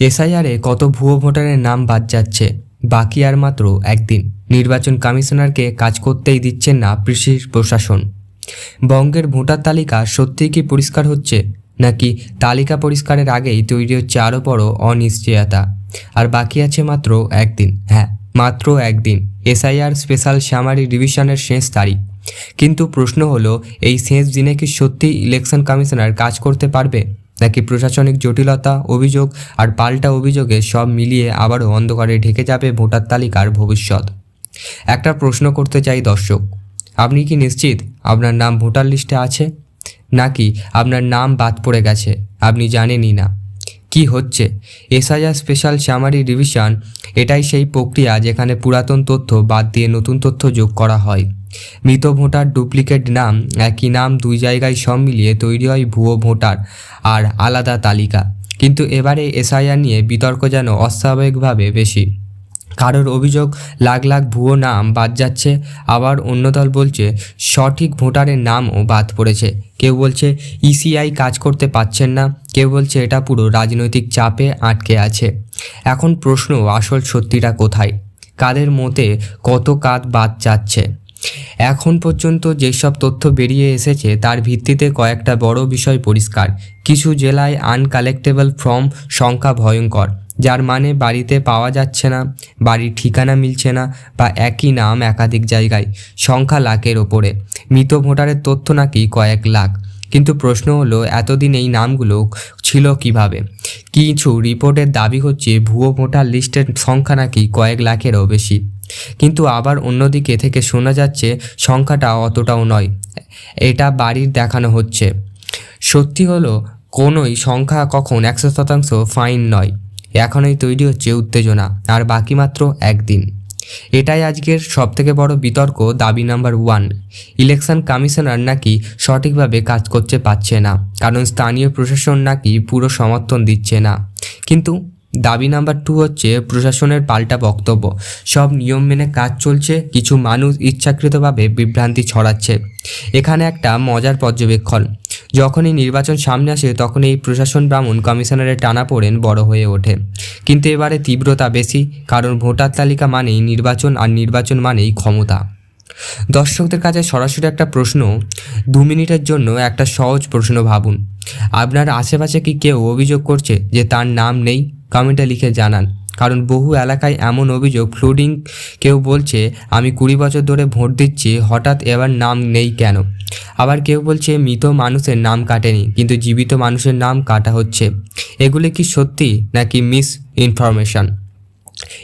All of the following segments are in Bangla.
এসআইআরে কত ভুয়ো ভোটারের নাম বাদ যাচ্ছে, বাকি আর মাত্র একদিন। নির্বাচন কমিশনারকে কাজ করতেই দিচ্ছেন না কৃষির প্রশাসন। বঙ্গের ভোটার তালিকা সত্যিই কি পরিষ্কার হচ্ছে, নাকি তালিকা পরিষ্কারের আগেই তৈরি হচ্ছে আরও বড় অনিশ্চয়তা? আর বাকি আছে মাত্র একদিন। হ্যাঁ মাত্র একদিন। এসআইআর স্পেশাল সামারি ডিভিশনের শেষ তারিখ। কিন্তু প্রশ্ন হলো, এই শেষ দিনে কি সত্যি ইলেকশন কমিশনার কাজ করতে পারবে? নাকি প্রশাসনিক জটিলতা, অভিযোগ আর পাল্টা অভিযোগে সব মিলিয়ে আবারও অন্ধকারে ঢেকে যাবে ভোটার তালিকার ভবিষ্যৎ। একটা প্রশ্ন করতে চাই দর্শক, আপনি কি নিশ্চিত আপনার নাম ভোটার লিস্টে আছে? নাকি আপনার নাম বাদ পড়ে গেছে, আপনি জানেনই না। কি হচ্ছে? এসআইআর স্পেশাল সামারি ডিভিশন এটাই সেই প্রক্রিয়া যেখানে পুরাতন তথ্য বাদ দিয়ে নতুন তথ্য যোগ করা হয়। মৃত ভোটার ডুপ্লিকেট নাম, একই নাম দুই জায়গায় সব মিলিয়ে তৈরি হয় ভুয়ো ভোটার আর আলাদা তালিকা। কিন্তু এবারে এসআইআর নিয়ে বিতর্ক যেন অস্বাভাবিকভাবে বেশি। কারোর অভিযোগ লাখ লাখ ভুয়ো নাম বাদ যাচ্ছে, আবার অন্য দল বলছে সঠিক ভোটারের নামও বাদ পড়েছে। কেউ বলছে ইসিআই কাজ করতে পারছেন না, কেউ বলছে এটা পুরো রাজনৈতিক চাপে আটকে আছে। এখন প্রশ্ন আসল সত্যিটা কোথায়? কাদের মতে কত কাজ বাদ যাচ্ছে? এখন পর্যন্ত যেসব তথ্য বেরিয়ে এসেছে, তার ভিত্তিতে কয়েকটা বড় বিষয় পরিষ্কার। কিছু জেলায় আনকালেক্টেবল ফর্ম সংখ্যা ভয়ঙ্কর, যার মানে বাড়িতে পাওয়া যাচ্ছে না, বাড়ির ঠিকানা মিলছে না বা একই নাম একাধিক জায়গায়। সংখ্যা লাখের ওপরে। মৃত ভোটারের তথ্য নাকি কয়েক লাখ। কিন্তু প্রশ্ন হলো, এতদিন এই নামগুলো ছিল কীভাবে? কিছু রিপোর্টের দাবি হচ্ছে, ভুয়ো ভোটার লিস্টের সংখ্যা নাকি কয়েক লাখেরও বেশি। কিন্তু আবার অন্যদিকে থেকে শোনা যাচ্ছে, সংখ্যাটা অতটাও নয়। এটা বাড়ির দেখানো হচ্ছে। সত্যি হলো, কোনোই সংখ্যা কখন একশো শতাংশ ফাইন নয়। এখনই তৈরি হচ্ছে উত্তেজনা, আর বাকি মাত্র একদিন। এটাই আজকের সবথেকে বড় বিতর্ক, দাবি নাম্বার ওয়ান। ইলেকশন কমিশনার নাকি সঠিকভাবে কাজ করতে পারছে না, কারণ স্থানীয় প্রশাসন নাকি পুরো সমর্থন দিচ্ছে না। কিন্তু দাবি নাম্বার টু হচ্ছে প্রশাসনের পাল্টা বক্তব্য। সব নিয়ম মেনে কাজ চলছে, কিছু মানুষ ইচ্ছাকৃতভাবে বিভ্রান্তি ছড়াচ্ছে। এখানে একটা মজার পর্যবেক্ষণ। যখনই নির্বাচন সামনে আসে তখন এই প্রশাসন, ব্রাহ্মণ, কমিশনারের টানা পড়েন বড় হয়ে ওঠে। কিন্তু এবারে তীব্রতা বেশি, কারণ ভোটার তালিকা মানেই নির্বাচন, আর নির্বাচন মানেই ক্ষমতা। দর্শকদের কাছে সরাসরি একটা প্রশ্ন, দু মিনিটের জন্য একটা সহজ প্রশ্ন ভাবুন। আপনার আশেপাশে কি কেউ অভিযোগ করছে যে তার নাম নেই? কমেন্টে লিখে জানান। কারণ বহু এলাকায় এমন অভিযোগ, ফ্লুডিং কেউ বলছে, আমি কুড়ি বছর ধরে ভোট দিচ্ছি, হঠাৎ এবার নাম নেই কেন? আবার কেউ বলছে, মৃত মানুষের নাম কাটেনি, কিন্তু জীবিত মানুষের নাম কাটা হচ্ছে। এগুলি কি সত্যি নাকি মিস ইনফরমেশন?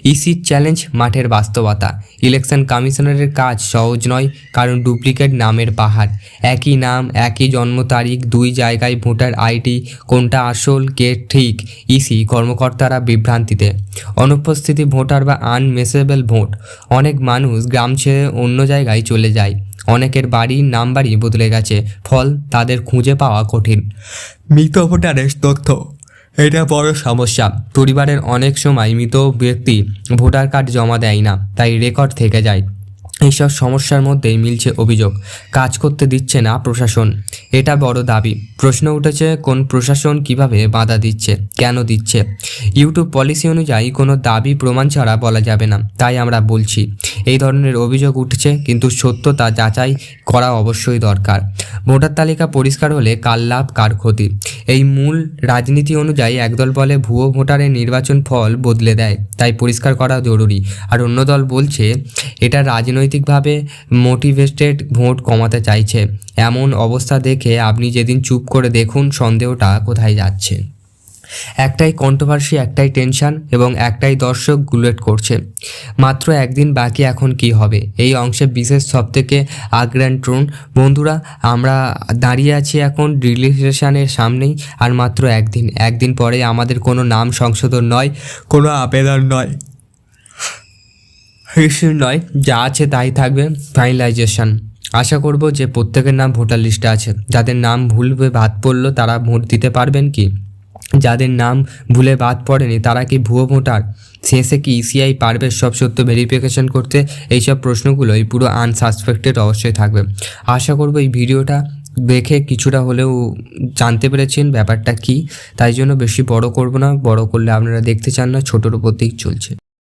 ইসির চ্যালেঞ্জ মাঠের বাস্তবতা। ইলেকশন কমিশনারের কাজ সহজ নয়, কারণ ডুপ্লিকেট নামের পাহাড়। একই নাম, একই জন্ম তারিখ, দুই জায়গায় ভোটার আইডি, কোনটা আসল, কে ঠিক, ইসি, কর্মকর্তারা বিভ্রান্তিতে। অনুপস্থিতি ভোটার বা আনমেসেবল ভোট। অনেক মানুষ গ্রাম ছেড়ে অন্য জায়গায় চলে যায়। অনেকের বাড়ির নাম্বারই বদলে গেছে, ফল তাদের খুঁজে পাওয়া কঠিন। মৃত ভোটারের তথ্য। এটা বড় সমস্যা। পরিবারের অনেক সময় মৃত ব্যক্তি ভোটার কার্ড জমা দেয় না, তাই রেকর্ড থেকে যায়। এইসব সমস্যার মধ্যেই মিলছে অভিযোগ। কাজ করতে দিচ্ছে না প্রশাসন। এটা বড় দাবি। প্রশ্ন উঠেছে, কোন প্রশাসন কীভাবে বাধা দিচ্ছে, কেন দিচ্ছে? ইউটিউব পলিসি অনুযায়ী কোনো দাবি প্রমাণ ছাড়া বলা যাবে না, তাই আমরা বলছি, এই ধরনের অভিযোগ উঠছে, কিন্তু সত্যতা যাচাই করা অবশ্যই দরকার। ভোটার তালিকা পরিষ্কার হলে কার লাভ, কার ক্ষতি? এই মূল রাজনীতি অনুযায়ী একদল বলে ভুয়ো ভোটারের নির্বাচন ফল বদলে দেয়, তাই পরিষ্কার করা জরুরি। আর অন্য দল বলছে, এটা রাজনৈতিকভাবে মোটিভেটেড ভোট কমাতে চাইছে। এমন অবস্থা দেখে আপনি যেদিন চুপ করে দেখুন, সন্দেহটা কোথায় যাচ্ছে? একটাই কন্ট্রোভার্সি একটাই টেনশন এবং একটাই দর্শক গুলেট করছে। মাত্র একদিন বাকি এখন কি হবে? এই অংশে বিশেষ সব থেকে আগ্রান ট্রোন বন্ধুরা, আমরা দাঁড়িয়ে আছি এখন রিলিস্ট্রেশনের সামনেই আর মাত্র একদিন। একদিন পরে আমাদের কোনো নাম সংশোধন নয়, কোনো আবেদন নয়। হিস্ট্রি নয়, যা আছে তাই থাকবে ফাইনালাইজেশন। আশা করব যে প্রত্যেকের নাম ভোটার লিস্টে আছে। যাদের নাম ভুলবে বাদ পড়ল, তারা ভোট দিতে পারবেন কি? যাদের নাম ভুলে বাদ পড়েনি, তারা কি ভুয়ো ভোটার? শেষে কি ইসিআই পারবে সব সত্য ভেরিফিকেশন করতে? এইসব প্রশ্নগুলোই পুরো আনসাসপেক্টেড অবশ্যই থাকবে। আশা করব এই ভিডিওটা দেখে কিছুটা হলেও জানতে পেরেছেন ব্যাপারটা কি। তাই জন্য বেশি বড় করব না, বড় করলে আপনারা দেখতে চান না, ছোটোর উপর দিক চলছে।